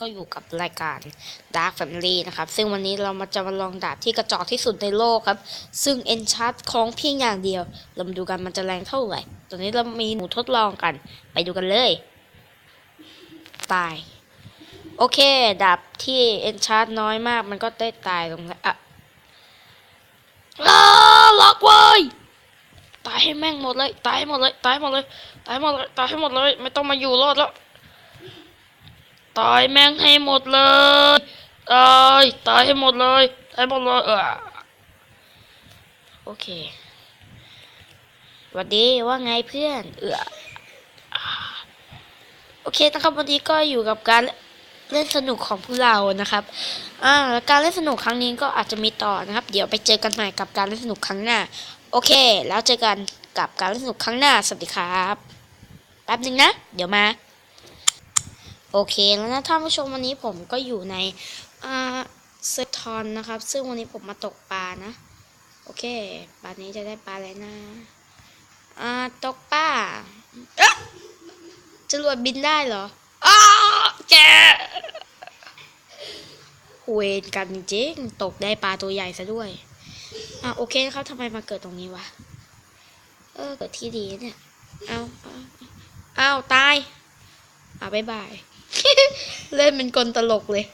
ก็อยู่กับรายการ Dark Family นะครับ ซึ่งวันนี้เรามาจะมาลองดาบที่กระจอกที่สุดในโลกครับ ซึ่ง e n c h a r t ของเพียงอย่างเดียว เรามาดูกันมันจะแรงเท่าไหร่ ตอนนี้เรามีหนูทดลองกัน ไปดูกันเลยตาย โอเค ดาบที่ e n c h a r t น้อยมากมันก็ได้ตายลงแล้วอะอ้าล็อกเว้ยตายให้แม่งหมดเลย ตายหมดเลย ตายหมดเลย ตายหมดเลย ตายให้หมดเลย ไม่ต้องมาอยู่รอดแล้ว ตายแม่งให้หมดเลยตายตายให้หมดเลยตายหมดเลยเออโอเควัสดีว่าไงเพื่อนเออโอเคนะครับวันนี้ก็อยู่กับการเล่นสนุกของพวกเรานะครับอ่าการเล่นสนุกครั้งนี้ก็อาจจะมีต่อนะครับ เดี๋ยวไปเจอกันใหม่กับการเล่นสนุกครั้งหน้า โอเค แล้วเจอกันกับการเล่นสนุกครั้งหน้าสวัสดีครับแป๊บหนึ่งนะ เดี๋ยวมา โอเคแล้วนะท่านผู้ชมวันนี้ผมก็อยู่ในอ่าเซทอนนะครับ ซึ่งวันนี้ผมมาตกปลานะ โอเคปลานี้จะได้ปลาอะไรนะอ่าตกปลาเอ๊ะจรวดบินได้เหรออ้าแกเวรกันจริงตกได้ปลาตัวใหญ่ซะด้วยอะโอเคครับทำไมมาเกิดตรงนี้วะเออเกิดที่ดีเนี่ยเอาเอาเอาเอาตายอะบ๊ายบาย เล่นเป็นกลตลกเลย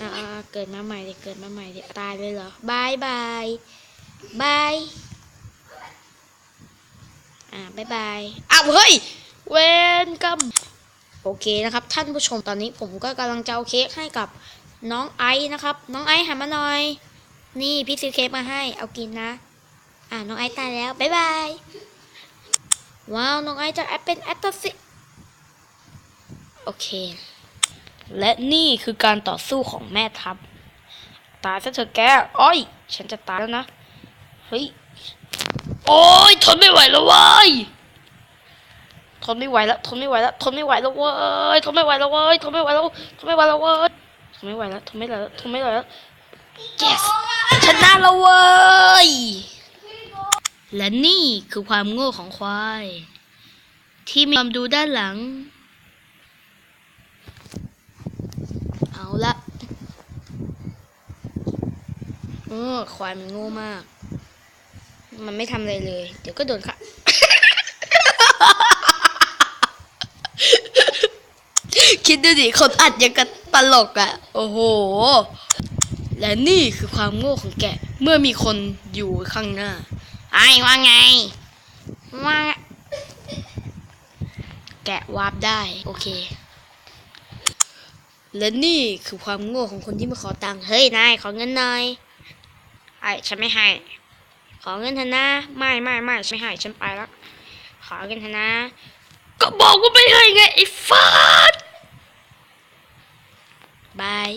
อ่าเกิดมาใหม่ดิเกิดมาใหม่ดิตายเลยเหรอบายบายบายอ่าบายบายอ้าวเฮ้ย เวนกัมโอเคนะครับ ท่านผู้ชมตอนนี้ผมก็กำลังจะเอาเค้กให้กับน้องไอซ์นะครับ น้องไอซ์หันมาหน่อย นี่พี่ซื้อเค้กมาให้เอากินนะ อ่าน้องไอซ์ตายแล้วบายบายว้าวน้องไอซ์จะแอปเป็นแอตตาซิโอ เค และนี่คือการต่อสู้ของแม่ทัพ ตายซะเถอะแก อ้อย ฉันจะตายแล้วนะ เฮ้ย โอ้ยทนไม่ไหวแล้วเว้ย ทนไม่ไหวแล้ว ทนไม่ไหวแล้ว ทนไม่ไหวแล้วเว้ย ทนไม่ไหวแล้วเว้ย ทนไม่ไหวแล้ว ทนไม่ไหวแล้วเว้ย ทนไม่ไหวแล้ว ทนไม่ไหวแล้ว ทนไม่ไหวแล้ว yes ชนะแล้วเว้ย และนี่คือความโง่ของควาย ที่มีความดูด้านหลัง เอาละ เออควายมันโง่มาก มันไม่ทำอะไรเลย เดี๋ยวก็โดนค่ะคิดดูดิคนอัดยังกับตลกอะ่ะ โอ้โห และนี่คือความโง่ของแก เมื่อมีคนอยู่ข้างหน้า ไอ้ว่าไง ว่า แกะวาร์ปได้ โอเค และนี่คือความโง่ของคนที่มาขอตังค์ เฮ้ย นาย ขอเงินหน่อย ไอ้ฉันไม่ให้ ขอเงินเถอนะ ไม่ไม่ไม่ฉันไม่ให้ ฉันไปแล้ว ขอเงินเถอนะ ก็บอกว่าไม่ให้ไงไอ้ฟาดบาย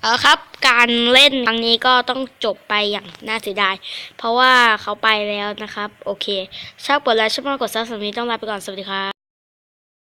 เอาครับการเล่นครั้งนี้ก็ต้องจบไปอย่างน่าเสียดาย เพราะว่าเขาไปแล้วนะครับ โอเคชอบกดไลค์ชอบมากกดซับสไครต์ต้องลาไปก่อน สวัสดีครับ